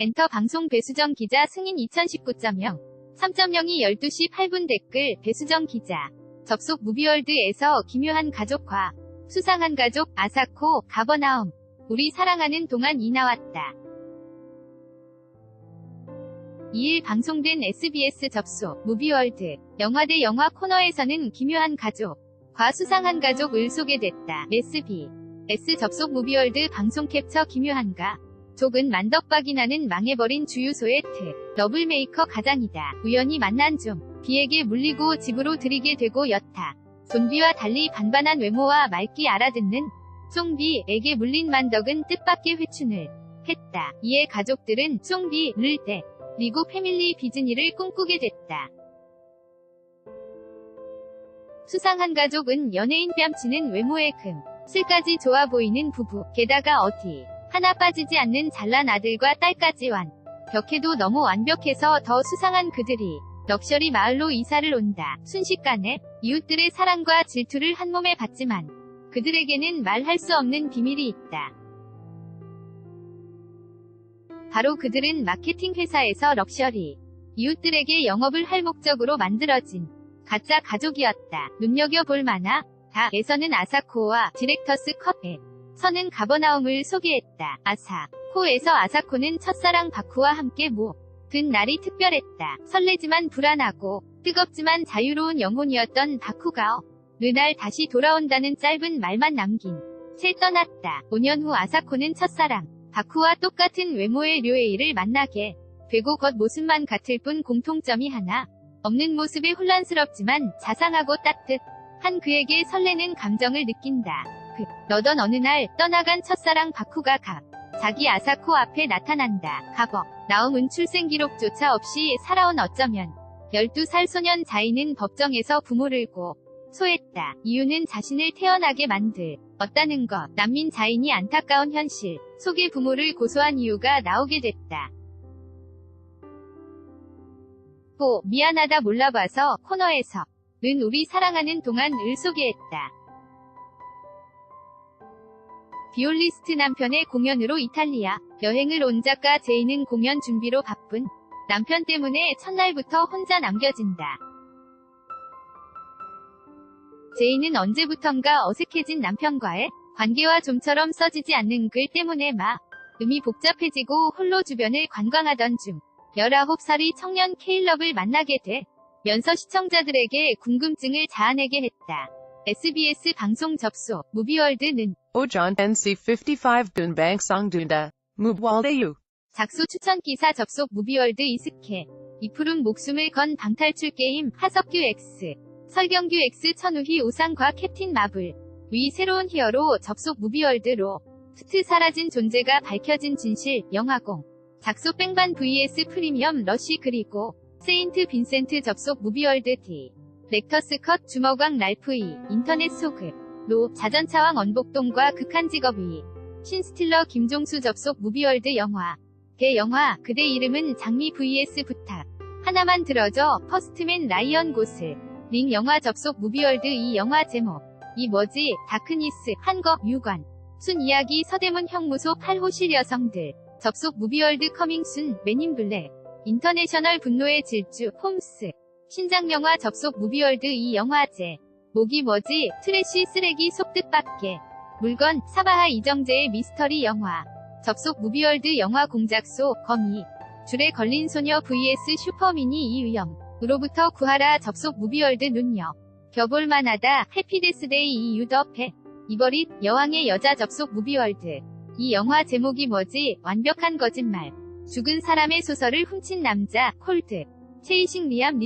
엔터 방송 배수정 기자 승인 2019.0 3.0이 12시 8분 댓글 배수정 기자 접속 무비월드에서 기묘한 가족과 수상한 가족 아사코 가버나움 우리 사랑하는 동안 이 나왔다. 2일 방송된 SBS 접속 무비월드 영화 대 영화 코너에서는 기묘한 가족 과 수상한 가족을 소개됐다. SB S 접속 무비월드 방송 캡처 기묘한가 족은 만덕박이 나는 망해버린 주유소의 특 러블메이커 가장이다. 우연히 만난 좀 비에게 물리고 집으로 들이게 되고 였다. 좀비와 달리 반반한 외모와 맑기 알아듣는 쫑비에게 물린 만덕은 뜻밖의 회춘을 했다. 이에 가족들은 쫑비를 때 리고 패밀리 비즈니를 꿈꾸게 됐다. 수상한 가족은 연예인 뺨치는 외모의 금, 슬까지 좋아 보이는 부부, 게다가 어디 하나 빠지지 않는 잘난 아들과 딸까지 완. 벽해도 너무 완벽해서 더 수상한 그들이 럭셔리 마을로 이사를 온다. 순식간에 이웃들의 사랑과 질투를 한 몸에 받지만 그들에게는 말할 수 없는 비밀이 있다. 바로 그들은 마케팅 회사에서 럭셔리 이웃들에게 영업을 할 목적으로 만들어진 가짜 가족이었다. 눈여겨볼 만하 다에서는 아사코와 디렉터스 컵에 서는 가버나움을 소개했다. 아사 코에서 아사코는 첫사랑 바쿠와 함께 모. 든 날이 특별했다. 설레지만 불안하고 뜨겁지만 자유로운 영혼이었던 바쿠가 어느 날 다시 돌아온다는 짧은 말만 남긴 채 떠났다. 5년 후 아사코는 첫사랑 바쿠와 똑같은 외모의 료에이를 만나게 되고 겉모습만 같을 뿐 공통점이 하나 없는 모습에 혼란스럽지만 자상하고 따뜻한 그에게 설레는 감정을 느낀다. 그 너던 어느 날 떠나간 첫사랑 바쿠가 가 자기 아사코 앞에 나타난다. 가버 나옴은 출생 기록조차 없이 살아온 어쩌면 12살 소년 자이는 법정에서 부모를 고 소했다. 이유는 자신을 태어나게 만들 었다는 것. 난민 자인이 안타까운 현실 속에 부모를 고소한 이유가 나오게 됐다. 고 미안하다 몰라봐서 코너에서 는 우리 사랑하는 동안 을 소개했다. 비올리스트 남편의 공연으로 이탈리아 여행을 온 작가 제이는 공연 준비로 바쁜 남편 때문에 첫날부터 혼자 남겨진다. 제이는 언제부턴가 어색해진 남편과의 관계와 좀처럼 써지지 않는 글 때문에 마 음이 복잡해지고 홀로 주변을 관광하던 중 19살이 청년 케일럽을 만나게 되면서 시청자들에게 궁금증을 자아내게 했다. SBS 방송 접속 무비월드는 Ojan NC55 Dun Bank Sang Dunda. Mubwaldayu. 작수 추천 기사 접속 무비월드 이스케. 이 푸른 목숨을 건 방탈출 게임 하석규 X. 설경규 X 천우희 오상과 캡틴 마블. 위 새로운 히어로 접속 무비월드로 스트 사라진 존재가 밝혀진 진실 영화공. 작소 뺑반 vs 프리미엄 러쉬 그리고 세인트 빈센트 접속 무비월드 D 렉터스 컷 주먹왕 랄프 이 인터넷 소급 로 자전차왕 언복동과 극한 직업 위 신스틸러 김종수 접속 무비월드 영화. 대영화 그대 이름은 장미 vs 부탁. 하나만 들어줘 퍼스트맨 라이언 고슬. 링 영화 접속 무비월드 이 영화 제목. 이 뭐지? 다크니스 한거 유관. 순 이야기 서대문 형무소 8호실 여성들. 접속 무비월드 커밍순 맨인 블랙. 인터내셔널 분노의 질주 홈스. 신작 영화 접속 무비월드 이 영화제 목이 뭐지? 트래쉬 쓰레기 속 뜻밖에. 물건 사바하 이정재의 미스터리 영화. 접속 무비월드 영화 공작소 거미. 줄에 걸린 소녀 vs 슈퍼미니 이유영. 으로부터 구하라 접속 무비월드 눈여. 겨볼만하다 해피데스데이 이 유더페 이버릿 여왕의 여자 접속 무비월드. 이 영화 제목이 뭐지? 완벽한 거짓말. 죽은 사람의 소설을 훔친 남자 콜드. 체이식 리암 리